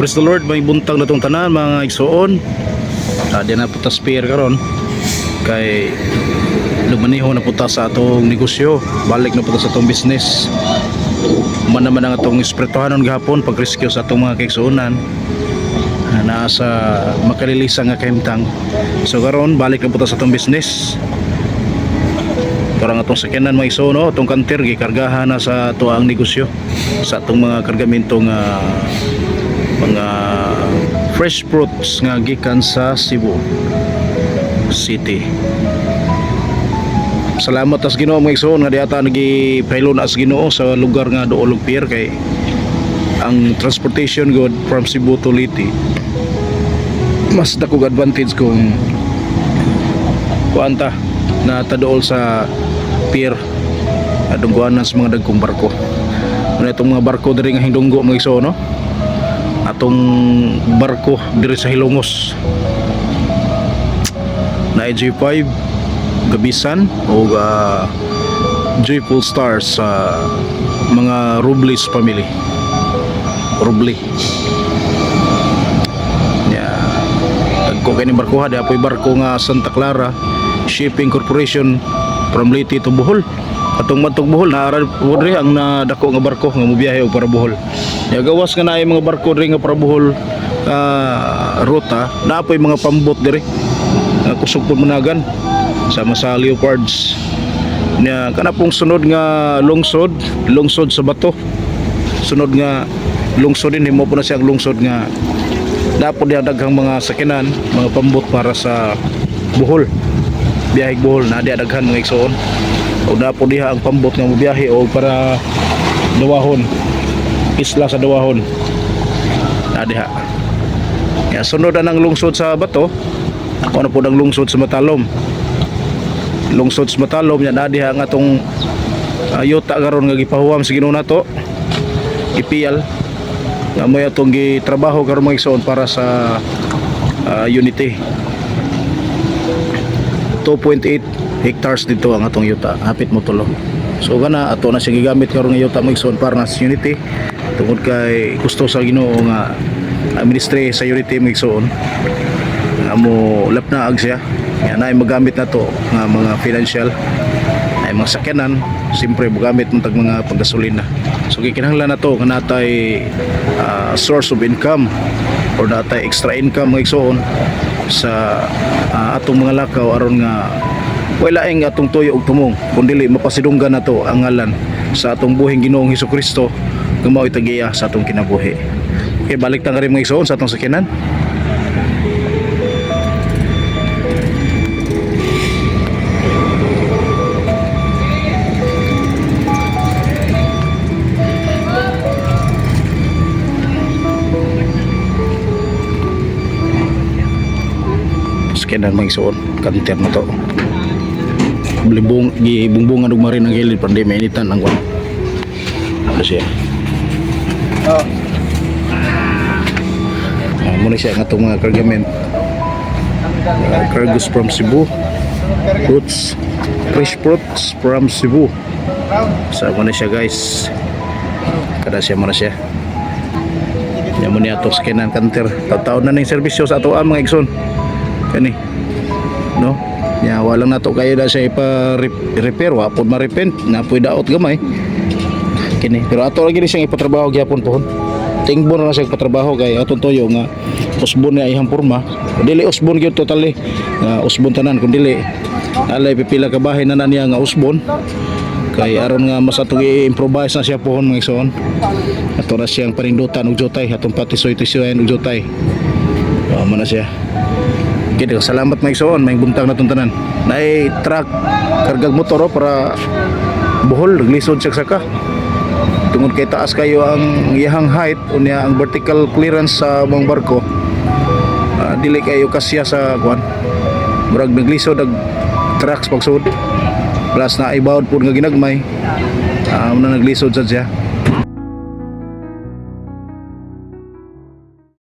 Praise the Lord, may buntag na tong tanan mga igsoon. Uh, di na puta spear karon kay lumaniho na puta sa atong negosyo. Balik na puta sa atong business. Man naman ang atong espirituhanon gahapon pag rescue sa atong mga kaigsuonan na nasa makalilisa nga kahimtang. So karon balik na puta sa atong business. Parang atong sakyanan mga igsoon no, atong kanter gikargahan na sa ato ang negosyo sa atong mga kargamento nga mga fresh fruits nga gikan sa Cebu City. Salamat as Ginoo mga igsoon nga diata nagi pailon as Ginoo sa lugar nga doolog pier kay ang transportation good from Cebu to Liti mas dakog advantage kung kuanta na tadool sa pier. Adungguanan sa mga dagkong barko. Ano itong mga barko diri nga hindunggo mga igsoon no atong barko diri sa Hilongos. Na J5 Gabisan o uh, Joyful Stars sa mga Robles family. Roble yeah. tagko kay ni barko ha di apoy barko nga Santa Clara Shipping Corporation from Leyte to Bohol atong matog Bohol naara diri ang nadako nga barko nga mobiyahe para Bohol. Ya gawas nga naay mga barko diri nga para Bohol ah, ruta. Naapoy mga pambot diri. Nga kusog pud managan sama sa Leopards. Nya kana pong sunod nga lungsod lungsod sa bato. Sunod nga lungsod din mo po na siyang lungsod nga dapat diya daghang mga sakinan mga pambot para sa Bohol. Biyahig Bohol na diya daghan mga igsoon o dapat diha ang pambot nga mobiyahe o para dawahon. Isla sa dawahon. Na diha. Ya sunod na ng lungsod sa bato. Ako na po ng lungsod sa Matalom. Lungsod sa Matalom yan na diha ang atong uh, yuta karon nga gipahuwam sa Ginoo nato. Ipiyal. Nga mo atong gitrabaho karon mga igsoon para sa ah, Unity. 2.8 hectares dito ang atong yuta. Hapit mo tulo. So kana ato na siya gigamit karon nga yuta mga igsoon para na Unity. Tungod kay gusto sa Ginoo nga administre sa Unity mga igsoon. Nga mo lapnaag siya. Yan ay magamit na to nga mga financial ay mga sakyanan. Siyempre magamit mo tag mga paggasolina. So gikinahanglan na to nga natay ah, source of income or natay extra income mga igsoon sa ah, atong mga lakaw aron nga wala ing atong tuyo og tumong kun dili mapasidunggan na to ang ngalan sa atong buhing Ginoong Hesukristo nga mao itagiya sa atong kinabuhi. Okay balik ta rin mga igsoon sa atong sakyanan. Skenan mga isuon kanter na to Blibong gibungbungan og marin ang gilid pandi mainitan ang kwan. Ano siya? Oh. Uh, muna siya nga itong mga cargament uh, cargos from Cebu fruits fresh fruits from Cebu sa muna siya guys kada siya muna siya yan muna ato scanan kanter taon na ng serbisyo sa ato ang mga igsoon ya walang nato kayo na siya ipa-repair wapod ma-repent. Na pwede daot gamay. Kini. Pero ato lagi siyang ipatrabaho gyapon pohon tingbo na siya ipatrabaho. Kay atong toyo nga usbon nga ihang porma. Dili usbon gyud totally. Nga usbon tanan kun dili. Alay pipila ka bahay na na niya nga usbon. Kay aron nga mas atong i-improvise na siya pohon mga igsoon ato na siyang panindutan og jotay atong patisoy-tisoyan og jotay uh, man na siya Kaya salamat may igsoon, may buntag na tuntanan. Nay truck kargag motor oh, para buhol naglisod siya saka. Tungod kay taas kayo ang iyahang height unya ang vertical clearance sa mga barko. Ah, dili kayo kasya sa kwan. Murag naglisod ag trucks pagsud. Plus na ibawd pud nga ginagmay. Ah, na naglisod sa siya.